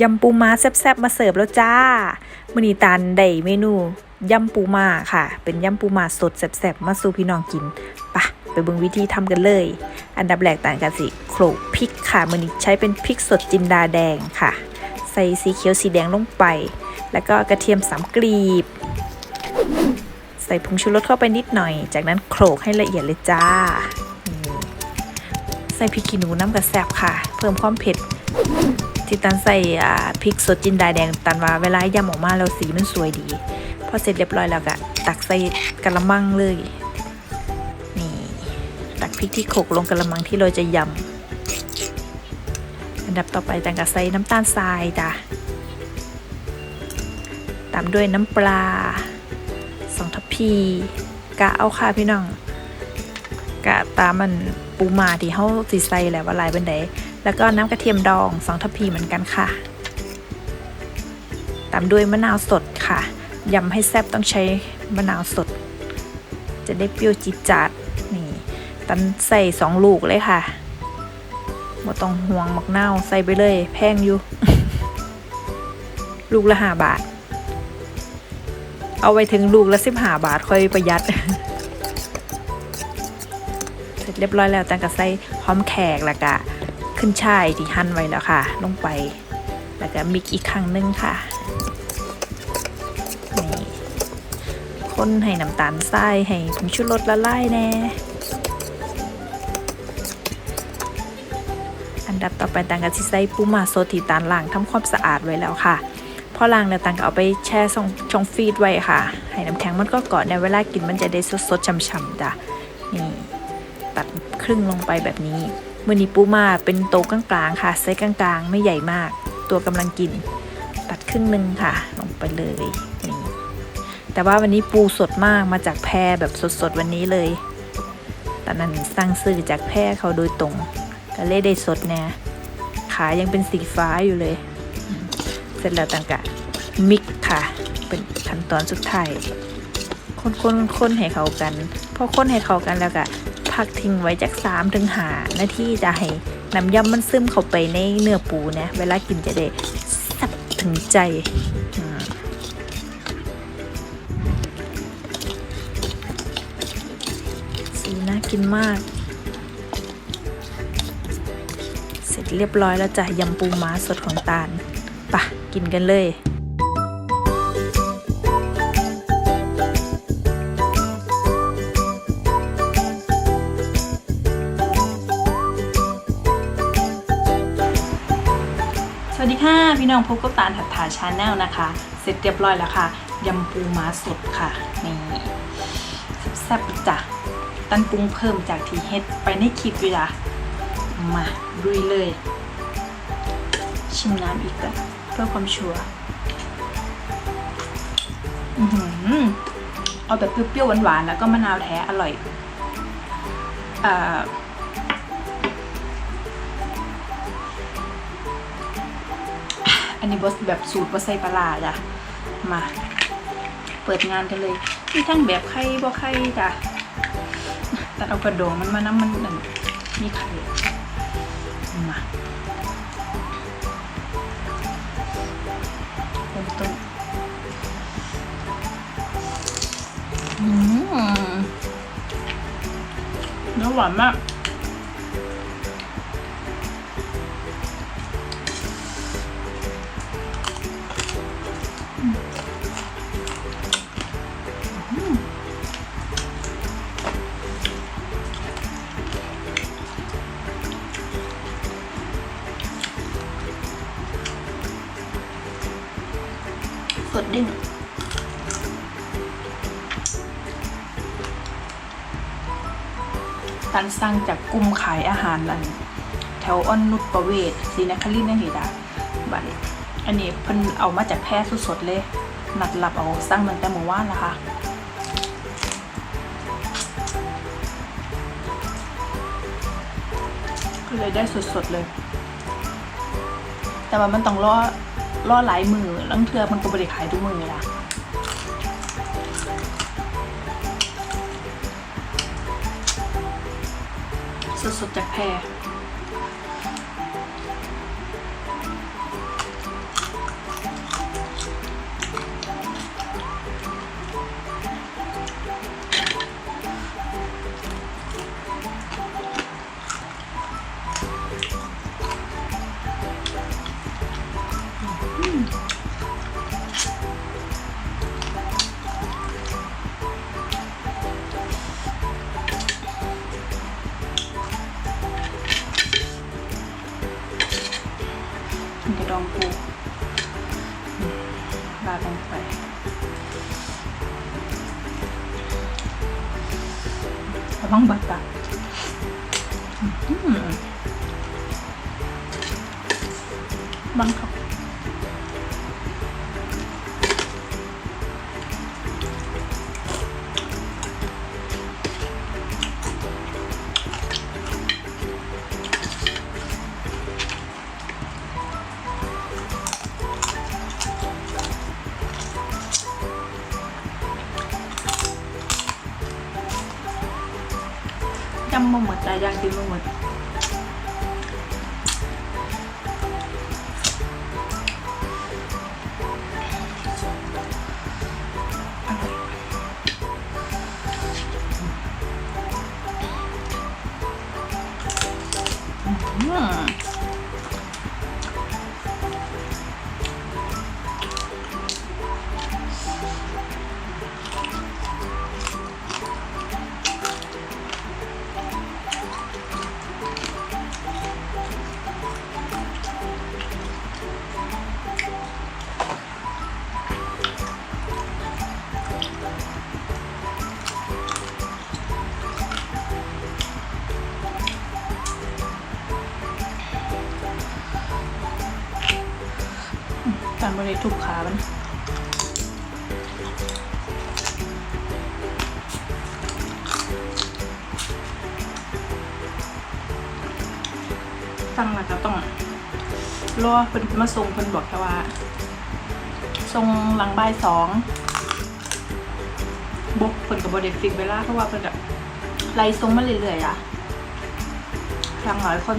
ยำปูม้าแซ่บๆมาเสิร์ฟแล้วจ้ามื้อนี้ตาลได้เมนูยำปูม้าค่ะ เป็นยำปูม้าสดแซ่บๆมาสู่พี่น้องกินปะไปเบิ่งวิธีทำกันเลย อันดับแรกต่างกันสิโขลกพริกค่ะมื้อนี้ใช้เป็นพริกสดจินดาแดงค่ะ ใส่สีเขียวสีแดงลงไป แล้วก็กระเทียมสามกรีบ ใส่ผงชูรสเข้าไปนิดหน่อย จากนั้นโขลกให้ละเอียดเลยจ้าใส่พริกขี้หนูน้ำกระแซบค่ะ เพิ่มความเผ็ด ที่ตันใส่พริกสดจินดาแดงตันว่าเวลายำออกมาแล้วสีมันสวยดี พอเสร็จเรียบร้อยแล้วก็ตักใส่กระมังเลย นี่ ตักพริกที่โขลกลงกระมังที่เราจะยำอันดับต่อไปตันก็ใส่น้ำตาลทรายจ้ะตามด้วยน้ำปลาสองทัพพีกะเอาค่ะพี่น้องกะตามมันปูมาที่เขาสีใส่แหละว่าลายเป็นได แล้วก็น้ำกระเทียมดองสองทัพพีเหมือนกันค่ะ ตามด้วยมะนาวสดค่ะยำให้แซ่บต้องใช้มะนาวสด จะได้เปรี้ยวจิดจัดนี่ตันใส่สองลูกเลยค่ะบ่ต้องห่วงมักนาวใส่ไปเลย แพงอยู่ ลูกละห้าบาท เอาไว้ถึงลูกละสิบห้าบาทค่อยประหยัด เสร็จเรียบร้อยแล้วตันก็ใส่หอมแขกแล้วก็ ขึ้นช่ายที่หั่นไว้แล้วค่ะ ลงไป แล้วก็มิกอีกครั้งหนึงค่ะนี่คนให้น้ำตาลทรายให้ผงชูรสละลายแน่อันดับต่อไปต่างกับที่ใส่ปูมาโซดที่ตาลล้างทำความสะอาดไว้แล้วค่ะพอล้างแล้วต่างก็เอาไปแช่ช่องช่องฟีดไว้ค่ะให้น้ำแข็งมันก็เกาะในเวลากินมันจะได้สดๆช่ำๆจ้ะนี่ตัดครึ่งลงไปแบบนี้ มือนี้ปูมาเป็นโตวกลางๆค่ะไซส์กลางๆ ไม่ใหญ่มาก ตัวกำลังกิน ตัดครึ่งหนึ่งค่ะ ลงไปเลยนี่แต่ว่าวันนี้ปูสดมากมาจากแพรแบบสดๆวันนี้เลยตอนนั้นสั่งซื้อจากแพรเขาโดยตรงก็เลยได้สดแน่ขายังเป็นสีฟ้าอยู่เลย เสร็จแล้วต่างกะมิกค่ะ เป็นขั้นตอนสุดท้ายคนๆๆให้เขากันพอคนให้เขากันแล้วก็ พักทิ้งไว้จากสามถึงหานาทีจะให้น้ำยำมันซึมเข้าไปในเนื้อปูนะเวลากินจะได้สับถึงใจสีน่ากินมาก เสร็จเรียบร้อยแล้วจ้ะยำปูม้าสดของตาลปะกินกันเลย พี่น้องพบกับตาลถัดถาชาแนลนะคะ เสร็จเรียบร้อยแล้วค่ะยำปูม้าสดค่ะนี่แซ่บๆจ้ะตันปรุงเพิ่มจากที่เฮ็ดไปในคลิปอยู่จ้ะมาลุยเลย ชิมน้ำอีกกันเพื่อความชัวร์อือหือเอาแบบเปรี้ยวๆหวานๆแล้วก็มะนาวแท้อร่อยอ่ นนี้บสแบบสูตรบสใส่ปลาร้าจ้ะมา เปิดงานกันเลยมีทั้งแบบไข่บ่ไข่จ้ะแต่เอากระโดงมันมาน้ำมันนั่นมีไข่มาเริ่มต้นอืมเนื้อหวานมาก การสร้างจากกลุ่มขายอาหารนั่นแถวอ้อนนุชประเวศศรีนครินทร์นั่นเองจ้ะบัดนี้อันนี้เพิ่นเอามาจากแพร่สดๆเลย นัดรับเอาสร้างตั้งแต่เมื่อวานนะคะก็เลยได้สดๆเลย แต่ว่ามันต้องรอรอหลายมือลังเทือมันก็บริขายทุกมือล่ะ สดๆจากแพร องปูอืมราดลงไประวังบาดปา จำมาหมดแต่ยังกินมาหมดารบริทุกขามันตั้งแล้วก็ต้องรอเพิ่นมาส่งเพิ่นบอกแค่ว่าส่งหลังบ่ายสองบกเพิ่นกับบริฟิกเวลาเพราะว่าเพิ่นแบบไล่ส่งมาเรื่อยๆอะสั่งหลายคน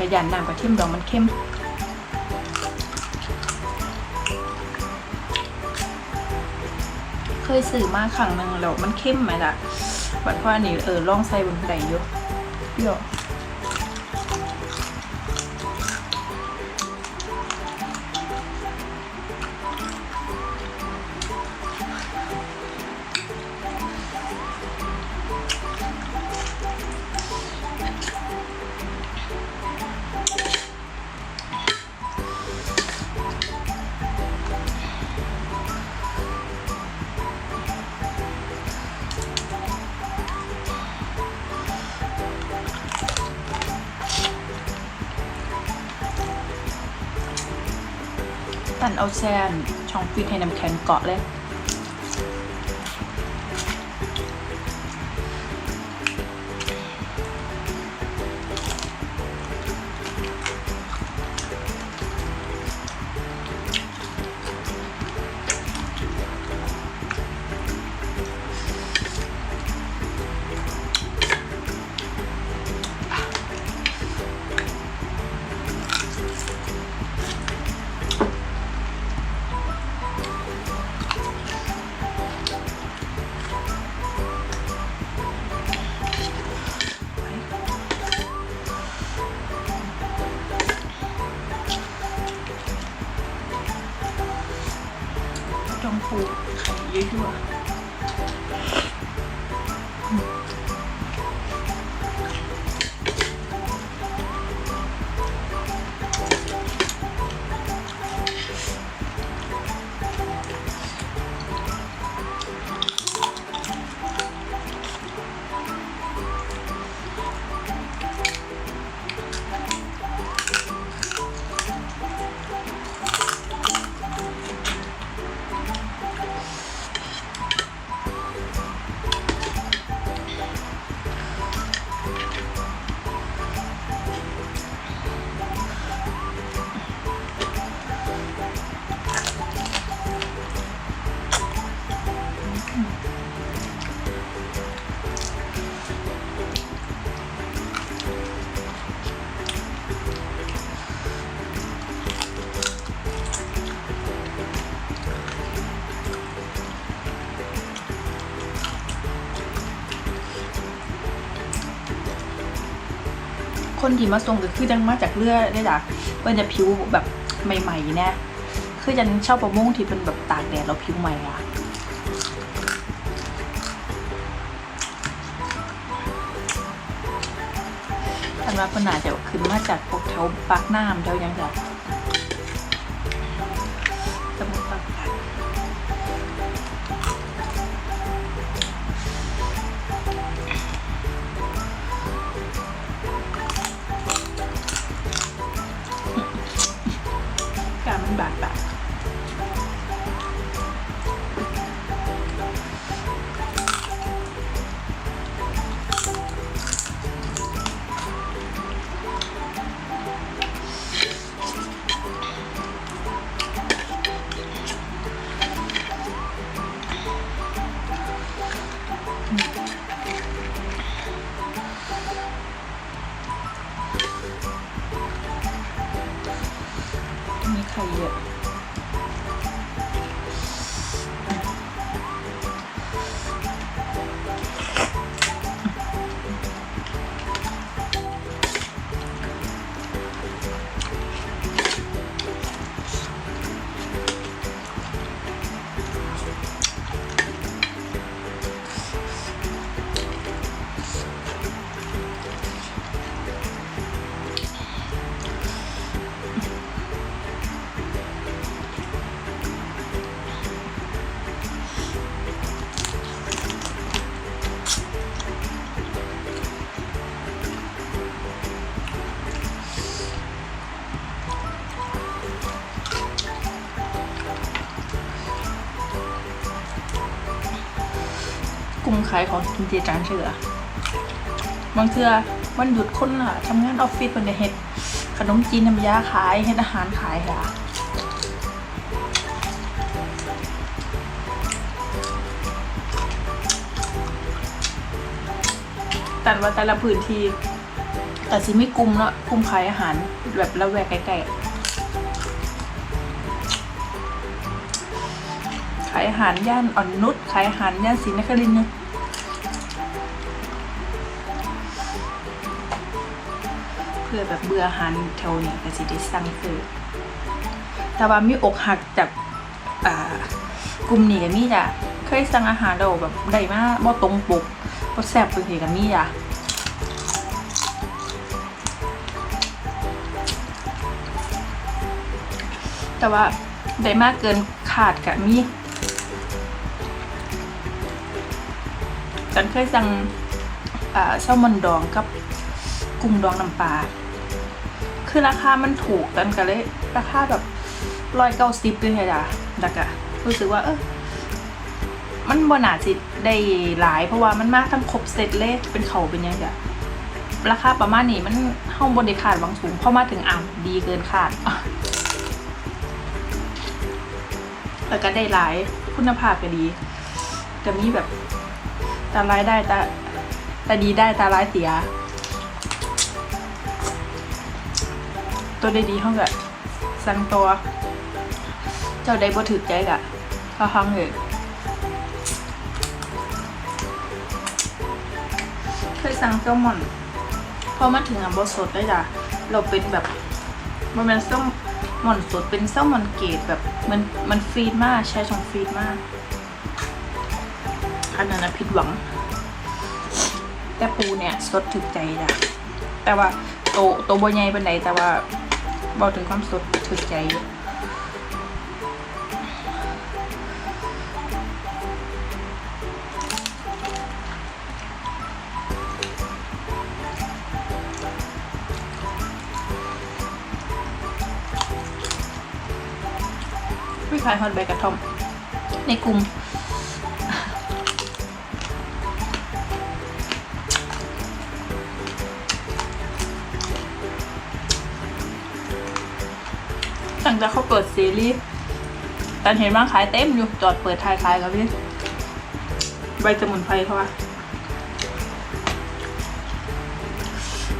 จะหยานน้ำกับทิมดองมันเข้มเคยสื่อมาครั้งหนึ่งแล้วมันเข้มไหมล่ะบัดว่านี่เออลองใส่บนไดอยู่เปรี้ยว เอาแซนช่องฟิตให้น้ำแข็งเกาะเลย คนที่มาส่งก็คือจังมาจากเลือดได้จ้ะเพิ่นจะผิวแบบใหม่ๆน่คือจันชอบประมงที่เป็นแบบตากแดดแล้วผิวใหม่อะอันว่าเพิ่นอาจจะขึ้นมาจากพวกแถวปากน้ำแถวยังจ้ะ ขายของกินเจจานเชื่อบางเทื่อวันหยุดคนอะทำงานออฟฟิศเป็นเฮ็ดขนมจีนน้ำยาขายเฮ็ดอาหารขายค่ะแต่ว่าแต่ละพื้นที่แต่สิไม่กลุ่มเนาะกลุ่มขายอาหารแบบละแวกใกล้ๆขายอาหารย่านอ่อนนุชขายอาหารย่านศรีนครินทร์ พื่อแบบเบื่อหารแถวนี้ก็สิได้สั่งซื้อแต่ว่ามีอกหักจากอ่ากลุ่มนี้ก็มีจ้ะเคยสั่งอาหารเราแบบได้มาบ่ตรงปกบ่แซ่บจังซี่ก็มีจ้ะแต่ว่าได้มากเกินขาดก็มีฉันเคยสั่งอ่าแซลมอนดองกับกุ้งดองน้ำปลา คือราคามันถูกกันกันเลย ราคาแบบร้อยเก้าสิบเลยจ้ะดักอะรู้สึกว่าเออมันบนาสิตได้หลาย เพราะว่ามันมากทั้งครบเซตเลยเป็นเขาเป็นยังไงราคาประมาณนี้มันห้องบนได้ขาดวังสูงพอมาถึงอ่ำดีเกินขาดแล้วก็ได้หลายคุณภาพก็ดีก็มีแบบตาร้ายได้ตาตาดีได้ตาร้ายเสีย ตัวได้ดีเท่ากับสั่งตัว เจ้าได้บ่ถือใจกะเขาห้องเหอะเคยสั่งแซลมอนพอมาถึงอะบ่สดได้จ้ะเราเป็นแบบมันเป็นแซลมอนสดเป็นแซลมอนเกรดแบบมันมันฟรีดมากใช้ช่องฟรีดมากอันนั้นนะผิดหวัง แต่ปูเนี่ยสดถึกใจจ้ะแต่ว่าโตโตบใหญ่เป็นไหนแต่ว่า บอกถึงความสดถึกใจอยู่วิขายฮอตใบกระท่อม ในกลุ่ม แต่เขาเปิดซีรีส์ตันเห็นว่าขายเต็มอยู่จอดเปิดทายขายครับพี่ใบสมุนไพรเขาว่า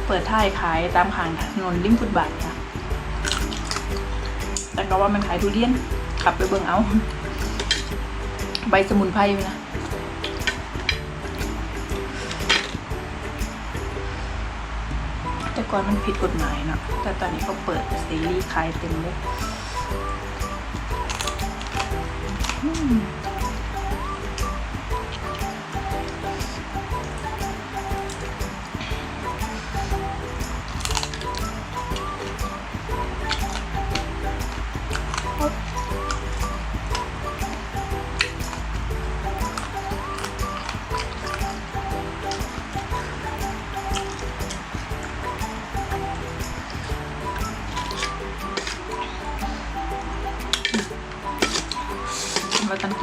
เปิดท่ายขายตามขางถนนริมฟุตบาทค่ะ แต่ก็ว่ามันขายทุเรียนขับไปเบิ่งเอา ใบสมุนไพรนะ แต่ก่อนมันผิดกฎหมายเนาะแต่ตอนนี้เขาเปิดเสรีขายเต็มเลย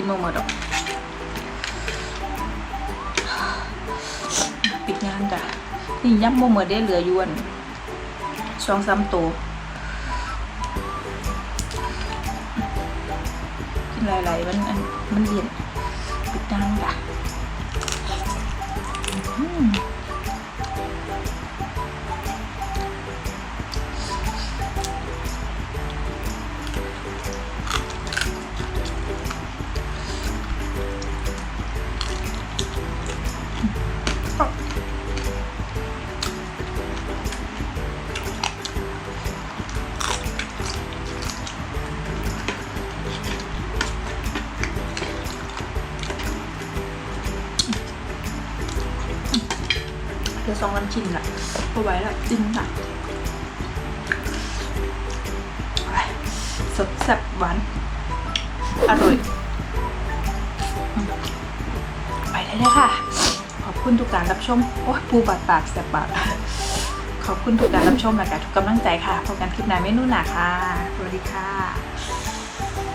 อืมาตันกินโมหมดอก ปิดงานจ้ะนี่ย้ำโมเหมือได้เหลือยวนสองสามตัวกินหลายๆมันมันเลียนปิดงานจ้ะ สองวันชินละพอไว้ละจินละสดแซ่บหวาน อร่อย ไปได้เลยค่ะ ขอบคุณทุกการรับชม โอ้ยปูบาดปากแซ่บปากขอบคุณทุกการรับชมและการทุกกำลังใจค่ะพบกันคลิปหน้าเมนูหนาค่ะ สวัสดีค่ะ